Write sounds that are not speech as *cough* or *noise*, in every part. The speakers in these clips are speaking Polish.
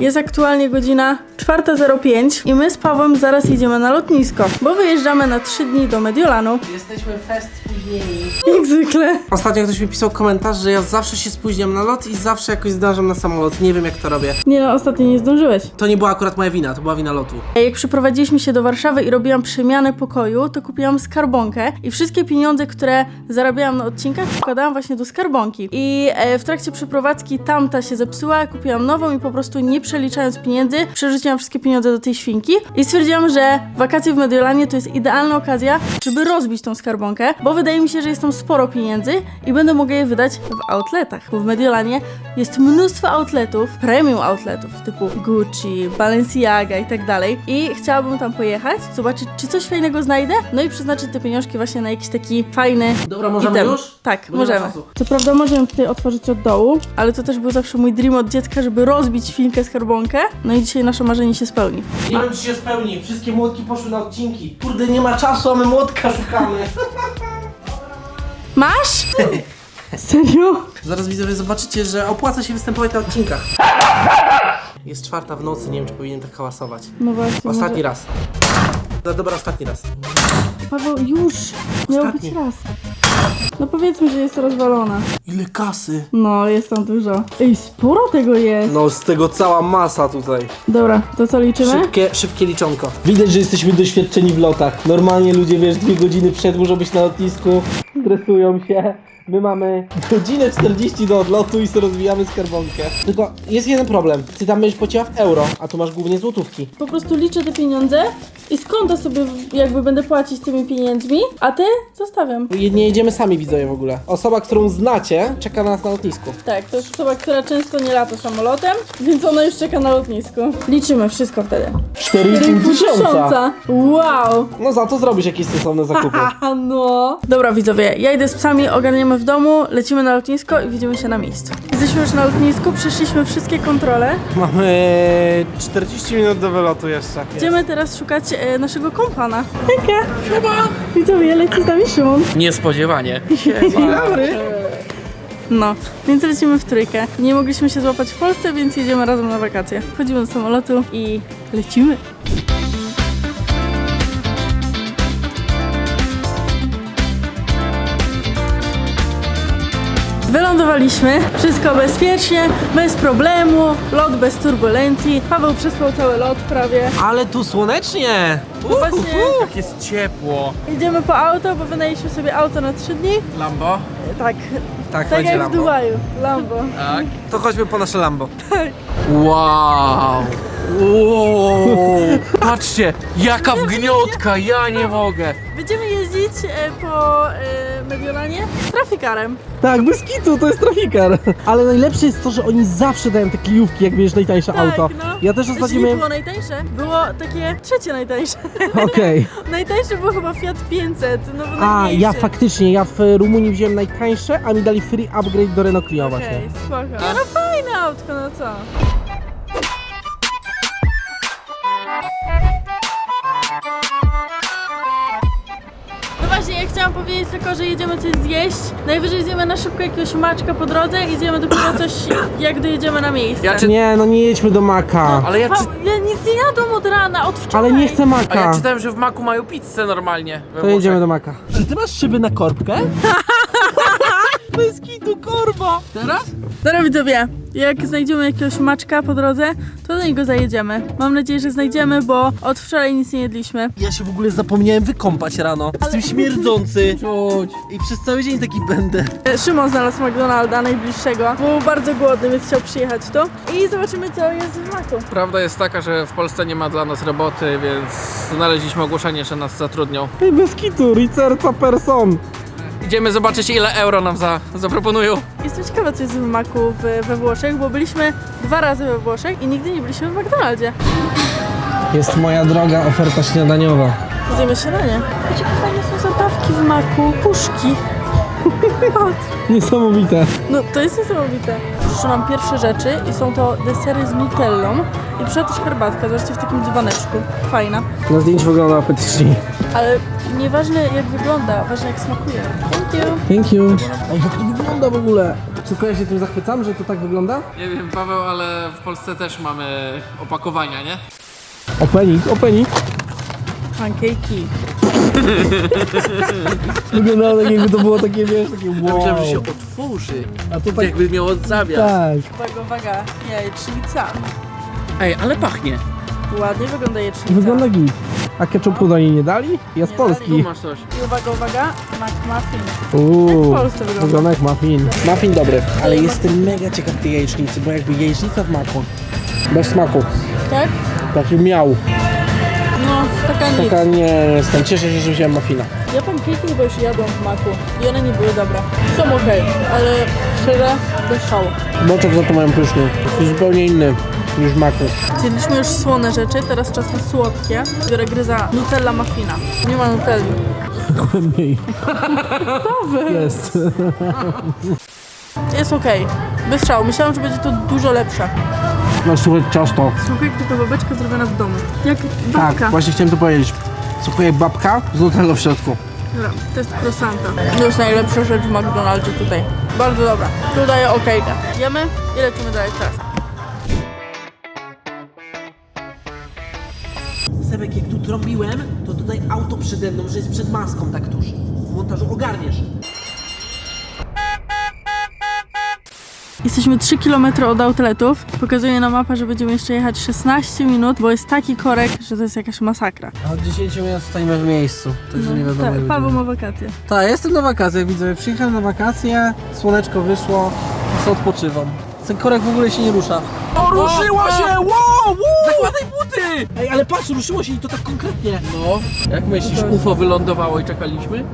Jest aktualnie godzina 4.05 i my z Pawłem zaraz jedziemy na lotnisko, bo wyjeżdżamy na 3 dni do Mediolanu. Jesteśmy fest spóźnieni. Jak zwykle. Ostatnio ktoś mi pisał komentarz, że ja zawsze się spóźniam na lot i zawsze jakoś zdarzam na samolot. Nie wiem jak to robię. Nie no, ostatnio nie zdążyłeś. To nie była akurat moja wina, to była wina lotu. Jak przyprowadziliśmy się do Warszawy i robiłam przemianę pokoju, to kupiłam skarbonkę i wszystkie pieniądze, które zarabiałam na odcinkach, wkładałam właśnie do skarbonki. I e, w trakcie przeprowadzki tamta się zepsuła, kupiłam nową i po prostu nie przeliczając pieniędzy, przerzuciłam wszystkie pieniądze do tej świnki i stwierdziłam, że wakacje w Mediolanie to jest idealna okazja, żeby rozbić tą skarbonkę, bo wydaje mi się, że jest tam sporo pieniędzy i będę mogła je wydać w outletach, bo w Mediolanie jest mnóstwo outletów, premium outletów typu Gucci, Balenciaga i tak dalej i chciałabym tam pojechać, zobaczyć czy coś fajnego znajdę, no i przeznaczyć te pieniążki właśnie na jakiś taki fajny Dobra, możemy item. już? Tak, możemy. czasu. Co prawda możemy tutaj otworzyć od dołu, ale to też był zawsze mój dream od dziecka, żeby rozbić świnkę skarbonkę, no i dzisiaj nasze marzenie się spełni. Nie wiem czy się spełni. Wszystkie młotki poszły na odcinki. Kurde, nie ma czasu, a my młotka szukamy. *laughs* Masz? Serio? Zaraz widzowie zobaczycie, że opłaca się występować na odcinkach. Jest czwarta w nocy, nie wiem czy powinien tak hałasować. No właśnie. Ostatni może... raz. No dobra, ostatni raz. Paweł, już! Miał być Ostatni. raz. No powiedzmy, że jest rozwalona. Ile kasy? No, jest tam dużo. Ej, sporo tego jest. No z tego cała masa tutaj. Dobra, to co liczymy? Szybkie, szybkie liczonko. Widać, że jesteśmy doświadczeni w lotach. Normalnie ludzie, wiesz, dwie godziny przed muszą być na lotnisku, stresują się. My mamy godzinę 40 do odlotu i sobie rozwijamy skarbonkę. Tylko jest jeden problem. Ty tam będziesz płaciła w euro, a tu masz głównie złotówki. Po prostu liczę te pieniądze i z konta sobie jakby będę płacić tymi pieniędzmi, a ty zostawiam. Nie jedziemy sami widzowie w ogóle. Osoba, którą znacie, czeka na nas na lotnisku. Tak, to jest osoba, która często nie lata samolotem, *laughs* więc ona już czeka na lotnisku. Liczymy wszystko wtedy. 4,5 tysiąca. Wow! No za to zrobisz jakieś stosowne zakupy. A no. Dobra widzowie, ja idę z psami, ogarniemy w domu, lecimy na lotnisko i widzimy się na miejscu. Jesteśmy już na lotnisku, przeszliśmy wszystkie kontrole. Mamy 40 minut do wylotu jeszcze. Idziemy teraz szukać e, naszego kompana. Hejka! Siema! Widzowie, leci z nami Szymon. Niespodziewanie. Dzień dobry. No, więc lecimy w trójkę. Nie mogliśmy się złapać w Polsce, więc jedziemy razem na wakacje. Wchodzimy do samolotu i lecimy. Wylądowaliśmy, wszystko bezpiecznie, bez problemu, lot bez turbulencji. Paweł przespał cały lot prawie. Ale tu słonecznie. Właśnie Jak jest ciepło. idziemy po auto, bo wynajęliśmy sobie auto na 3 dni. Lambo? Tak, Tak, tak będzie jak w Lambo. Dubaju, Lambo. Tak. To chodźmy po nasze Lambo. Wow. Wow. Patrzcie, jaka wgniotka, ja nie mogę. Będziemy jeździć e, po e, Mediolanie trafikarem. Tak, bez kitu, to jest trafikar. Ale najlepsze jest to, że oni zawsze dają te kliówki, jak bierzesz najtańsze auto. no. Ja też Znaczy ostatnio nie miałem... było najtańsze, było takie trzecie najtańsze. Okej. *laughs* najtańsze było chyba Fiat 500, no bo A, najmniejszy. ja faktycznie, ja w Rumunii wziąłem najtańsze, a mi dali free upgrade do Renault Clio właśnie. Okej, spoko. No, no fajne autko, no co? Chciałam powiedzieć tylko, że jedziemy coś zjeść. Najwyżej zjemy na szybko jakiegoś maczka po drodze i zjemy dopiero coś, jak dojedziemy na miejsce. Ja czy... Nie, no nie jedźmy do Maka. Ale ja, czy... Ja nic nie jadłam od rana, od wczoraj. Ale nie chcę A Maka. ja czytałem, że w Maku mają pizzę normalnie. we To jedziemy Włoszech. do Maka. Czy ty masz szyby na korbkę? *laughs* Bez kitu korba! Teraz? Dobra widzowie, jak znajdziemy jakiegoś maczka po drodze, to do niego zajedziemy. Mam nadzieję, że znajdziemy, bo od wczoraj nic nie jedliśmy. Ja się w ogóle zapomniałem wykąpać rano. Jestem śmierdzący. *laughs* Czuć. I przez cały dzień taki będę. E, Szymon znalazł McDonalda najbliższego. Był bardzo głodny, więc chciał przyjechać tu. I zobaczymy, co jest w maku. Prawda jest taka, że w Polsce nie ma dla nas roboty, więc znaleźliśmy ogłoszenie, że nas zatrudnią. Ej, bez kitu, ricerca person. Idziemy zobaczyć ile euro nam za, zaproponują. Jestem ciekawa, co jest w maku w, we Włoszech, bo byliśmy dwa razy we Włoszech i nigdy nie byliśmy w McDonaldzie. Jest moja droga oferta śniadaniowa. Zjemy śniadanie. Jakie fajne są zabawki w maku, puszki. *laughs* Niesamowite. No to jest niesamowite. Nam pierwsze rzeczy i są to desery z nutellą i przyszła też herbatka, zobaczcie w takim dzbaneczku. Fajna. Na zdjęciu wygląda apetycznie. Ale nieważne jak wygląda, ważne jak smakuje. Thank you. Thank you. Ej, jak to wygląda w ogóle? Tylko ja się tym zachwycam, że to tak wygląda? Nie wiem, Paweł, ale w Polsce też mamy opakowania, nie? Opening, opening. Pankejki. *laughs* Wyglądało tak jakby to było takie, wiesz, takie wow. Myślałem, że się otworzy. A to tak, Jakby miało zawias. tak. Uwaga, uwaga, jajecznica. Ej, ale pachnie. Ładnie wygląda jajecznica. Wygląda git. A ketchupu do niej nie dali? Ja z Nie Polski. dali. Tu masz coś. I uwaga, uwaga, McMuffin. Uuu, Jak w Polsce wygląda. wygląda jak muffin. Muffin dobry, ale jestem mega ciekaw tej jajecznicy, bo jakby jajecznica w maku. Bez smaku. Tak? Taki miał. Taka nic. Taka nie jestem. Cieszę się, że wziąłem muffina. Ja pankejki chyba już jadłam w maku i one nie były dobre. Są okej, ale szczerze, bez szału. Boczek za to mają pyszny. Jest zupełnie inny niż maku. Zjedliśmy już słone rzeczy, teraz czas na słodkie. Biorę gryza Nutella muffina. Nie ma Nutelli. Głębiej. *laughs* Jest. *laughs* Jest okej, bez szału. Myślałam, że będzie to dużo lepsze. No słuchaj, ciasto. Smakuje jak taka babeczka zrobiona w domu. Jak Tak, babka. właśnie chciałem to powiedzieć. Smakuje jak babka z nutellą w środku. Dobra, to jest croissanta. To jest najlepsza rzecz w McDonaldzie tutaj. Bardzo dobra. Tu daję okejkę. Jemy i lecimy dalej teraz. Sebek, jak tu trąbiłem, to tutaj auto przede mną, że jest przed maską tak tuż. W montażu ogarniesz. Jesteśmy 3 km od outletów. Pokazuje na mapa, że będziemy jeszcze jechać 16 minut, bo jest taki korek, że to jest jakaś masakra. A od 10 minut stoimy w miejscu, także nie wiadomo. tak, Paweł ma wakacje. Tak, jestem na wakacjach, widzę. Przyjechałem na wakacje, słoneczko wyszło, to odpoczywam. Ten korek w ogóle się nie rusza. O, ruszyło się! Wow, wow! Zakładaj buty! Ej, ale patrz, ruszyło się i to tak konkretnie. No, jak myślisz, UFO wylądowało i czekaliśmy?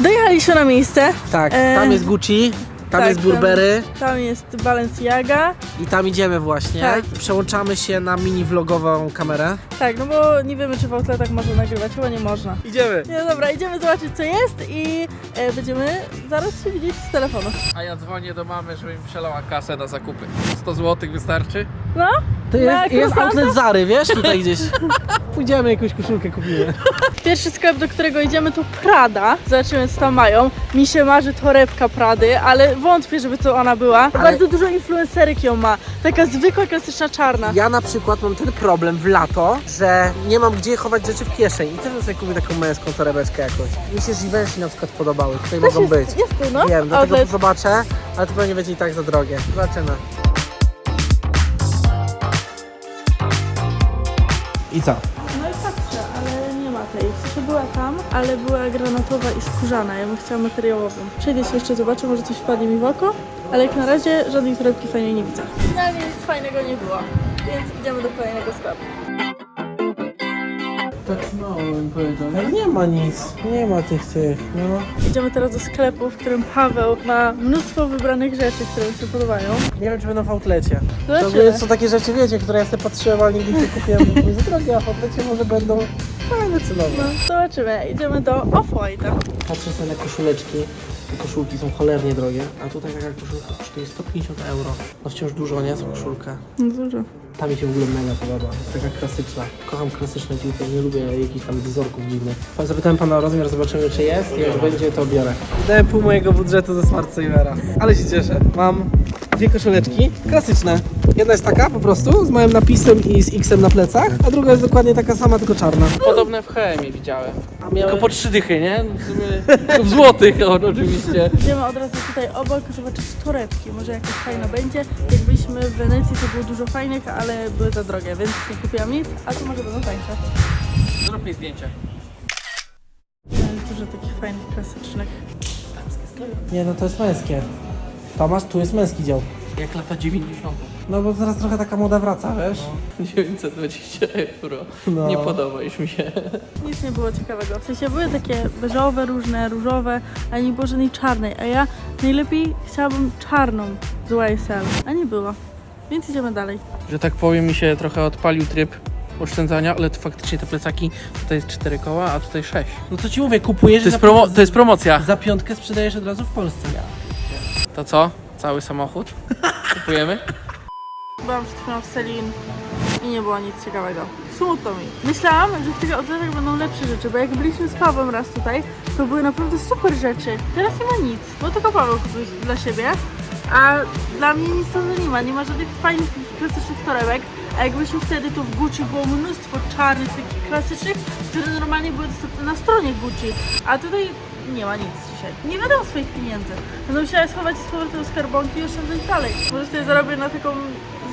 Dojechaliśmy na miejsce. Tak, E, tam jest Gucci, tam tak, jest Burberry Tam, tam jest Balenciaga. i tam idziemy właśnie. Tak. Przełączamy się na mini vlogową kamerę. Tak, no bo nie wiemy, czy w outletach można nagrywać. Chyba nie można. Idziemy. Nie, dobra, idziemy zobaczyć, co jest i e, będziemy zaraz się widzieć z telefonu. A ja dzwonię do mamy, żeby mi przelała kasę na zakupy. 100 zł wystarczy? No? To Na jest, jest outlet Zary, wiesz, tutaj gdzieś. *laughs* Pójdziemy, jakąś koszulkę kupimy. *laughs* Pierwszy sklep, do którego idziemy to Prada. Zobaczymy, co tam mają. Mi się marzy torebka Prady, ale wątpię, żeby to ona była. Bardzo dużo influencerek ją ma. Taka zwykła, klasyczna czarna. Ja na przykład mam ten problem w lato, że nie mam gdzie chować rzeczy w kieszeni i też bym sobie kupił taką męską torebeczkę jakąś. Mi się Givenchy na przykład podobały, tutaj Też mogą być. jest, jest tu, no? Wiem, dlatego Outlet. zobaczę, ale to pewnie będzie i tak za drogie. Zobaczymy. I co? Była tam, ale była granatowa i skórzana. Ja bym chciała materiałową. Przejdę się jeszcze, zobaczę, może coś wpadnie mi w oko, ale jak na razie żadnej torebki fajnej nie widzę. Finalnie nic fajnego nie było, więc idziemy do kolejnego sklepu. Tak mało bym powiedział. Nie ma nic, nie ma tych tych, no. Idziemy teraz do sklepu, w którym Paweł ma mnóstwo wybranych rzeczy, które mi się podobają. Nie wiem, czy będą w outlecie. To Zobaczymy. są takie rzeczy, wiecie, które ja sobie patrzyłem, ale nigdy nie kupiłem, były za drogie, a w outlecie może będą fajne cenowo. No, zobaczymy. Idziemy do Off-White'a. Patrzę sobie na koszuleczki. Te koszulki są cholernie drogie, a tutaj taka koszulka kosztuje 150 euro. No wciąż dużo, nie? Za koszulkę. No dużo. Ta mi się w ogóle mega podoba. Jest taka klasyczna. Kocham klasyczne dziuty, nie lubię jakichś tam wzorków dziwnych. Zapytałem pana o rozmiar, zobaczymy czy jest. Jak będzie, to biorę. Dałem pół mojego budżetu ze Smart Savera. Ale się cieszę. Mam dwie koszuleczki, klasyczne. Jedna jest taka po prostu, z małym napisem i z X-em na plecach, a druga jest dokładnie taka sama, tylko czarna. Podobne w HM widziałem. Tylko po trzy dychy, nie? W, *laughs* złotych on oczywiście. Idziemy od razu tutaj obok zobaczyć torebki. Może jakaś fajna będzie. Jak byliśmy w Wenecji, to było dużo fajnych, ale były za drogie, więc nie kupiłam nic, a tu może będą tańsze. Zrób mi zdjęcie. Dużo takich fajnych, klasycznych. Nie, no to jest męskie. Tomasz, tu jest męski dział. Jak lata 90. No bo teraz trochę taka moda wraca, wiesz? 920 euro. No. Nie podoba już mi się. Nic nie było ciekawego. W sensie były takie beżowe, różne, różowe, ale nie było żadnej czarnej. A ja najlepiej chciałabym czarną z YSL, a nie było. Więc idziemy dalej. Że tak powiem, mi się trochę odpalił tryb oszczędzania, ale to faktycznie te plecaki, tutaj jest 4 koła, a tutaj 6. No to ci mówię, kupujesz To jest, promo, to jest promocja. za piątkę sprzedajesz od razu w Polsce. To co? Cały samochód? Kupujemy? *laughs* Byłam przed chwilą w Celine i nie było nic ciekawego. Smutno mi. Myślałam, że w tych outletach będą lepsze rzeczy, bo jak byliśmy z Pawłem raz tutaj, to były naprawdę super rzeczy. Teraz nie ma nic, bo tylko Paweł kupił dla siebie, A dla mnie nic to nie ma, nie ma żadnych fajnych, klasycznych torebek. A jak byliśmy wtedy, to w Gucci było mnóstwo czarnych, takich klasycznych, które normalnie były dostępne na stronie Gucci. A tutaj nie ma nic dzisiaj. Nie wydam swoich pieniędzy. Będę musiała schować z powrotem skarbonki i oszczędzać dalej. Prostu je zarobię na taką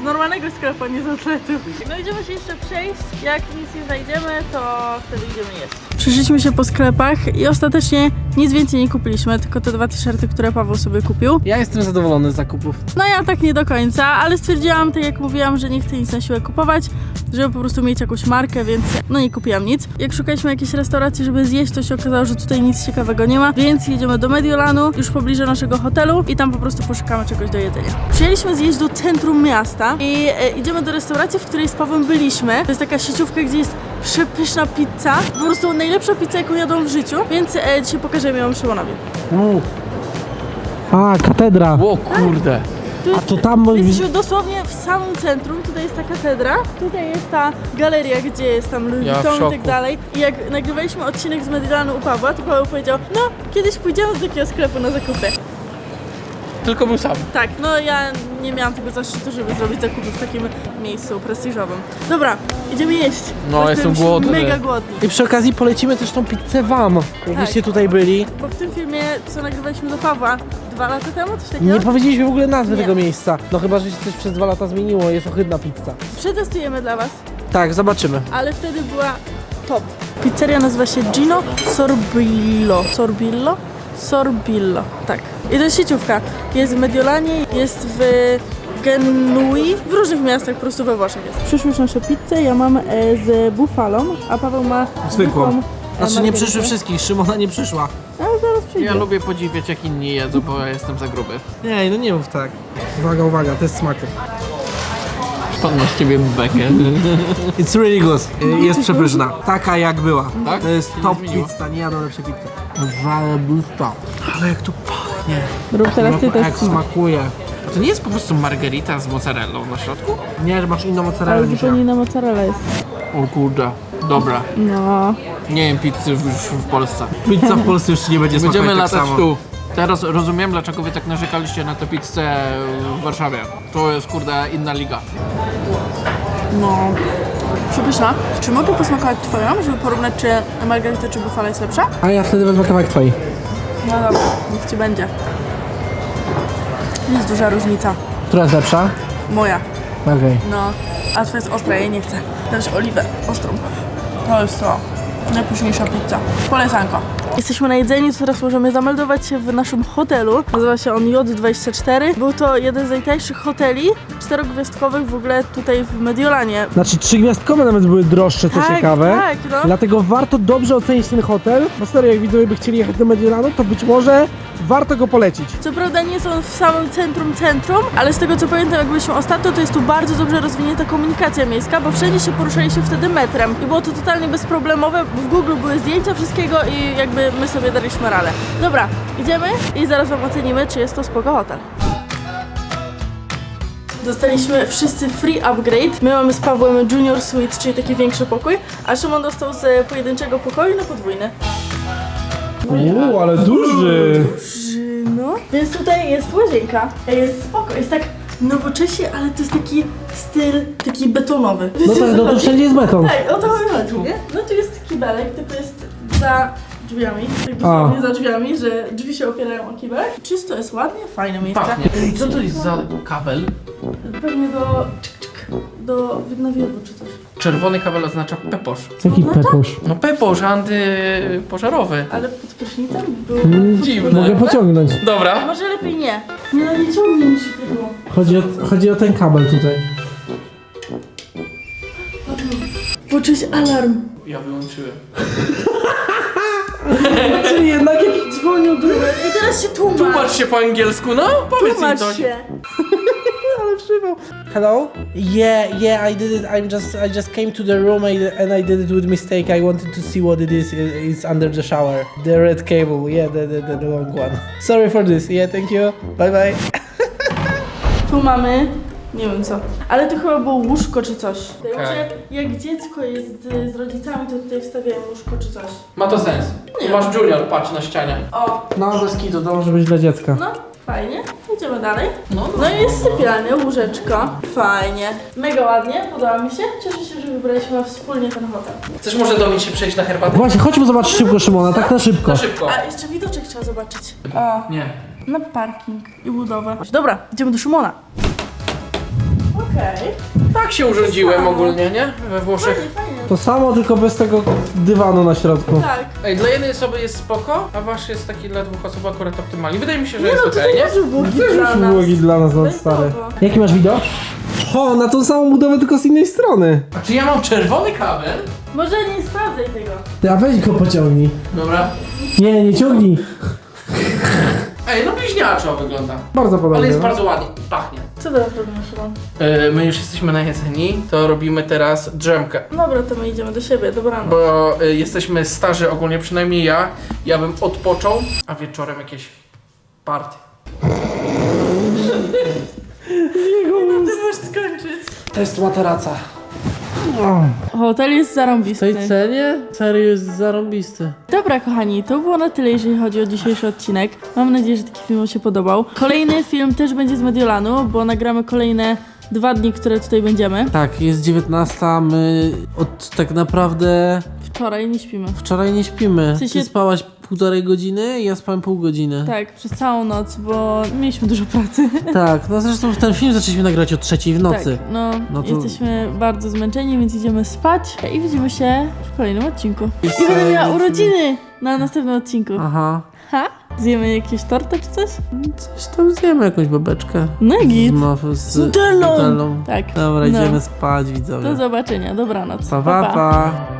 z normalnego sklepu, nie z outletu. No idziemy się jeszcze przejść. Jak nic nie znajdziemy, to wtedy idziemy jeść. Przeszliśmy się po sklepach i ostatecznie nic więcej nie kupiliśmy, tylko te dwa t-shirty, które Paweł sobie kupił. Ja jestem zadowolony z zakupów. No ja tak nie do końca, ale stwierdziłam, tak jak mówiłam, że nie chcę nic na siłę kupować, żeby po prostu mieć jakąś markę, więc no nie kupiłam nic. Jak szukaliśmy jakiejś restauracji, żeby zjeść, to się okazało, że tutaj nic ciekawego nie ma, więc jedziemy do Mediolanu, już w pobliżu naszego hotelu i tam po prostu poszukamy czegoś do jedzenia. Przyjęliśmy zjeść do centrum miasta i e, idziemy do restauracji, w której z Pawłem byliśmy. To jest taka sieciówka, gdzie jest przepyszna pizza, po prostu najlepsza pizza, jaką jadłam w życiu, więc e, dzisiaj pokażemy ją Szymonowi. U. A, katedra. O kurde. Tu A to tam... Jesteśmy dosłownie w samym centrum, tutaj jest ta katedra, tutaj jest ta galeria, gdzie jest tam Louis Ja w Vuitton i szoku. tak dalej. I jak nagrywaliśmy odcinek z Mediolanu u Pawła, to Paweł powiedział, no kiedyś pójdziemy do takiego sklepu na zakupy. Tylko był sam. Tak, no ja nie miałam tego zaszczytu, żeby zrobić zakupy w takim miejscu prestiżowym. Dobra, idziemy jeść. No, Bo jestem głodny. Mega głodny. I przy okazji polecimy też tą pizzę wam. Jakbyście tutaj byli. Bo w tym filmie, co nagrywaliśmy do Pawła dwa lata temu, coś takiego, Nie powiedzieliśmy w ogóle nazwy Nie. tego miejsca. No chyba, że się coś przez dwa lata zmieniło. Jest ohydna pizza. przetestujemy dla was. Tak, zobaczymy. ale wtedy była top. Pizzeria nazywa się Gino Sorbillo. Sorbillo? Sorbillo, tak. I to jest sieciówka. Jest w Mediolanie, jest w Genui, w różnych miastach po prostu we Włoszech jest. Przyszły już nasze pizze, ja mam e, z bufalą, a Paweł ma Zwykłą. e, Znaczy nie margaritę. przyszły wszystkich, Szymona nie przyszła. Ale zaraz przyjdzie. Ja lubię podziwiać jak inni jedzą, bo ja jestem za gruby. Nie, no nie mów tak. Uwaga, uwaga, to jest smaku. Pan ma z ciebie bekę. It's really good. Y, Jest przepyszna. Taka jak była. Tak? To jest Nie top zmieniło? pizza, nie jadą lepsze pizzy. Zajebusta. Ale jak tu pachnie. Rób teraz ty jak smakuje. To nie jest po prostu margarita z mozzarellą na środku? Nie, że masz inną mozzarellę Ale niż ja. zupełnie inna mozzarella jest. O kurde. Dobra. No. Nie jem pizzy już w Polsce. Pizza w Polsce już nie będzie Będziemy smakować tak latać samo. tu. Teraz rozumiem, dlaczego wy tak narzekaliście na tę pizzę w Warszawie. To jest kurde inna liga. No. Przepyszna. Czy mogę posmakować twoją, żeby porównać, czy margarita czy bufala jest lepsza? A ja wtedy wezmę kawałek twojej. No dobra, niech ci będzie. Jest duża różnica. Która jest lepsza? Moja, Okej. no. A twoja jest ostra, ja jej nie chcę. Dać oliwę ostrą. To jest to. Najpóźniejsza pizza. Polecanko. Jesteśmy na jedzeniu, teraz możemy zameldować się w naszym hotelu. Nazywa się on J24. Był to jeden z najtańszych hoteli, czterogwiazdkowych w ogóle tutaj w Mediolanie. Znaczy trzygwiazdkowe nawet były droższe, co Tak, ciekawe. tak, no. Dlatego warto dobrze ocenić ten hotel. Bo serio, jak widzowie by chcieli jechać do Mediolanu, to być może warto go polecić. Co prawda nie są w samym centrum centrum, ale z tego co pamiętam jak byliśmy ostatnio, to jest tu bardzo dobrze rozwinięta komunikacja miejska, bo wszędzie się poruszaliśmy wtedy metrem i było to totalnie bezproblemowe, bo w Google były zdjęcia wszystkiego i jakby my sobie daliśmy radę. Dobra, idziemy i zaraz wam ocenimy, czy jest to spoko hotel. Dostaliśmy wszyscy free upgrade. My mamy z Pawłem Junior Suite, czyli taki większy pokój, a Szymon dostał z pojedynczego pokoju na podwójny. Uuu, ale duży! No, więc tutaj jest łazienka. Jest spoko, jest tak nowocześnie, ale to jest taki styl taki betonowy. No Wiecie, tak, o co no to chodzi? wszędzie jest beton. Tak, o to chodzi, nie? No tu jest kibelek, tylko jest za drzwiami, tak dosłownie za drzwiami, że drzwi się opierają o kibelek. Czysto jest ładnie, fajne miejsce. Co to jest za kabel? Pewnie do do widnowiewu czy coś. Czerwony kabel oznacza peposz. Jaki pepusz? No peposz antypożarowy. Ale pod prysznicem był... Dziwne. Mogę pociągnąć. Dobra. Może lepiej nie. Nie no, nie ciągnij mi się tego. Chodzi o, chodzi o ten kabel tutaj. Włączyłeś alarm. Ja wyłączyłem. *laughs* Czyli jednak jakiś... Dzwonił numer i teraz się tłumacz. Tłumacz się po angielsku, no? Powiedz mi Tłumacz coś. się. *laughs* Ale przywał. Hello? Yeah, yeah, I did it. I'm just, I just came to the room I, and I did it with mistake. I wanted to see what it is. It's under the shower. The red cable. Yeah, the, the, the long one. Sorry for this. Yeah, thank you. Bye bye. *laughs* Tu mamy, nie wiem co, ale to chyba było łóżko czy coś. Okay. Okej. Jak dziecko jest z, z rodzicami, to tutaj wstawiają łóżko czy coś. Ma to sens. Tu masz junior, patrz na ścianie. O, No, bez kitu, to może być dla dziecka. no, Fajnie. Idziemy dalej. No, No i jest sypialnia, łóżeczko. Fajnie. Mega ładnie, podoba mi się. Cieszę się, że wybraliśmy wspólnie ten hotel. Chcesz może do mnie się przejść na herbatę? Właśnie, chodźmy zobaczyć szybko Szymona, tak na szybko. Na szybko. A jeszcze widoczek trzeba zobaczyć. O, Nie. na parking i budowę. Dobra, idziemy do Szymona. Okej. Tak się urządziłem ogólnie, nie? We Włoszech. Fajnie, fajnie. To samo, tylko bez tego dywanu na środku. Tak. Ej, dla jednej osoby jest spoko, a wasz jest taki dla dwóch osób akurat optymalny. Wydaje mi się, że Nie jest no, okej, tutaj nie? może bugi Też dla już nas. byłogi dla nas jest stary. Jaki masz widok? O, na tą samą budowę, tylko z innej strony. A czy ja mam czerwony kabel? Może nie sprawdzaj tego. Ty, a weź go pociągnij. Dobra. Nie, nie ciągnij. Ej, no bliźniaczo wygląda. Bardzo podobnie. Ale jest no. bardzo ładnie. Pachnie. Co teraz robimy, Szymon? Yy, my już jesteśmy najedzeni, to robimy teraz drzemkę. Dobra, to my idziemy do siebie, dobranoc. Bo y, jesteśmy starzy ogólnie, przynajmniej ja. Ja bym odpoczął, a wieczorem jakieś party. Ty możesz skończyć. Test materaca. Hotel jest zarąbisty. cenie? Serio jest zarąbisty. Dobra, kochani, to było na tyle, jeżeli chodzi o dzisiejszy odcinek. Mam nadzieję, że taki film Wam się podobał. Kolejny film też będzie z Mediolanu, bo nagramy kolejne dwa dni, które tutaj będziemy. Tak, jest 19, my od tak naprawdę Wczoraj nie śpimy. wczoraj nie śpimy. W sensie- Ty spałaś półtorej godziny, ja spałem pół godziny. Tak, przez całą noc, bo mieliśmy dużo pracy. *laughs* Tak, no zresztą ten film zaczęliśmy nagrywać o trzeciej w nocy. Tak, no, No to- jesteśmy bardzo zmęczeni, więc idziemy spać i widzimy się w kolejnym odcinku. I będę miała urodziny na następnym odcinku. Aha. Ha? Zjemy jakieś tortę czy coś? Coś tam zjemy, jakąś babeczkę. No i git. Z, z, Z. Tak. Dobra, No. idziemy spać, widzowie. Do zobaczenia, dobranoc. pa, pa. pa.